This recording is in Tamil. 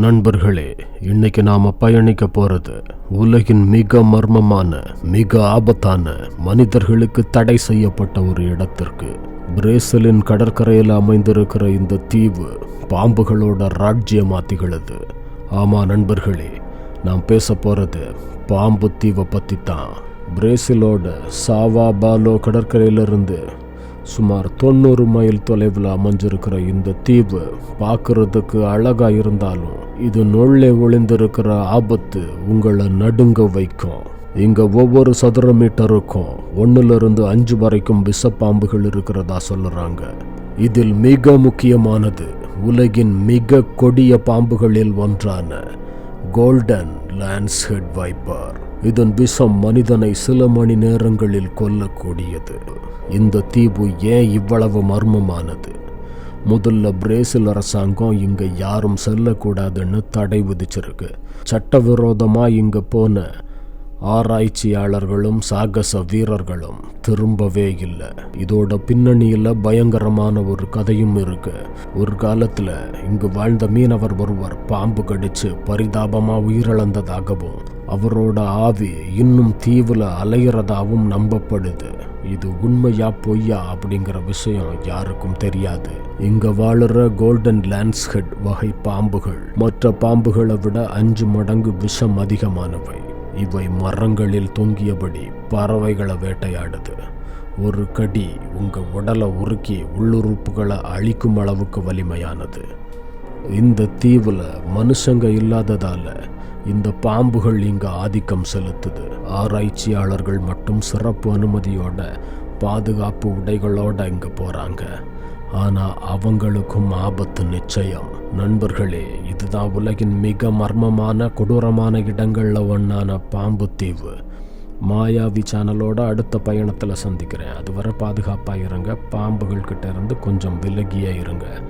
நண்பர்களே இன்னைக்கு நாம் பயணிக்க போகிறது உலகின் மிக மர்மமான மிக ஆபத்தான மனிதர்களுக்கு தடை செய்யப்பட்ட ஒரு இடத்திற்கு. பிரேசிலின் கடற்கரையில் அமைந்திருக்கிற இந்த தீவு பாம்புகளோட ராஜ்யமா திகழது ஆமாம் நண்பர்களே நாம் பேச போகிறது பாம்பு தீவை பற்றி தான் பிரேசிலோட சாவா பாலோ கடற்கரையிலிருந்து சுமார் தொண்ணூறு மைல் தொலைவில் அமைஞ்சிருக்கிற இந்த தீவு பார்க்குறதுக்கு அழகாக இருந்தாலும் இது நுள்ளே ஒளிந்திருக்கிற ஆபத்து உங்களை நடுங்க வைக்கும். இங்க ஒவ்வொரு சதுர மீட்டருக்கும் ஒண்ணுல இருந்து அஞ்சு வரைக்கும் விஷப்பாம்புகள் இருக்கிறதா சொல்லுறாங்க. இதில் மிக முக்கியமானது உலகின் மிக கொடிய பாம்புகளில் ஒன்றான கோல்டன் லான்ஸ்ஹெட் வைப்பர். இதன் விஷம் மனிதனை சில மணி நேரங்களில் கொல்லக்கூடியது. இந்த தீவு ஏன் இவ்வளவு மர்மமானது? முதல்ல பிரேசில் அரசாங்கம் இங்க யாரும் செல்லக்கூடாதுன்னு தடை விதிச்சிருக்கு. சட்டவிரோதமாக இங்க போன ஆராய்ச்சியாளர்களும் சாகச வீரர்களும் திரும்பவே இல்லை. இதோட பின்னணியில் பயங்கரமான ஒரு கதையும் இருக்கு. ஒரு காலத்தில் இங்கு வாழ்ந்த மீனவர் ஒருவர் பாம்பு கடிச்சு பரிதாபமாக உயிரிழந்ததாகவும் அவரோட ஆவி இன்னும் தீவில் அலையிறதாவும் நம்பப்படுது. இது உண்மையா பொய்யா அப்படிங்கிற விஷயம் யாருக்கும் தெரியாது. இங்க வாழுற கோல்டன் லேண்ட்ஸ்ஹெட் வகை பாம்புகள் மற்ற பாம்புகளை விட அஞ்சு மடங்கு விஷம் அதிகமானவை. இவை மரங்களில் தொங்கியபடி பறவைகளை வேட்டையாடுது. ஒரு கடி உங்கள் உடலை உருக்கி உள்ளுறுப்புகளை அழிக்கும் அளவுக்கு வலிமையானது. இந்த தீவில் மனுஷங்க இல்லாததால் இந்த பாம்புகள் இங்கே ஆதிக்கம் செலுத்துது. ஆராய்ச்சியாளர்கள் மட்டும் சிறப்பு அனுமதியோட பாதுகாப்பு உடைகளோட இங்கே போகிறாங்க ஆனா அவங்களுக்கும் ஆபத்து நிச்சயம். நண்பர்களே இதுதான் உலகின் மிக மர்மமான கொடூரமான இடங்கள்ல ஒன்னான பாம்பு தீவு. மாயாவி சேனலோட அடுத்த பயணத்தில் சந்திக்கிறேன். அதுவரை பாதுகாப்பாக இருங்க. பாம்புகள் கிட்ட இருந்து கொஞ்சம் விலகியே இருங்க.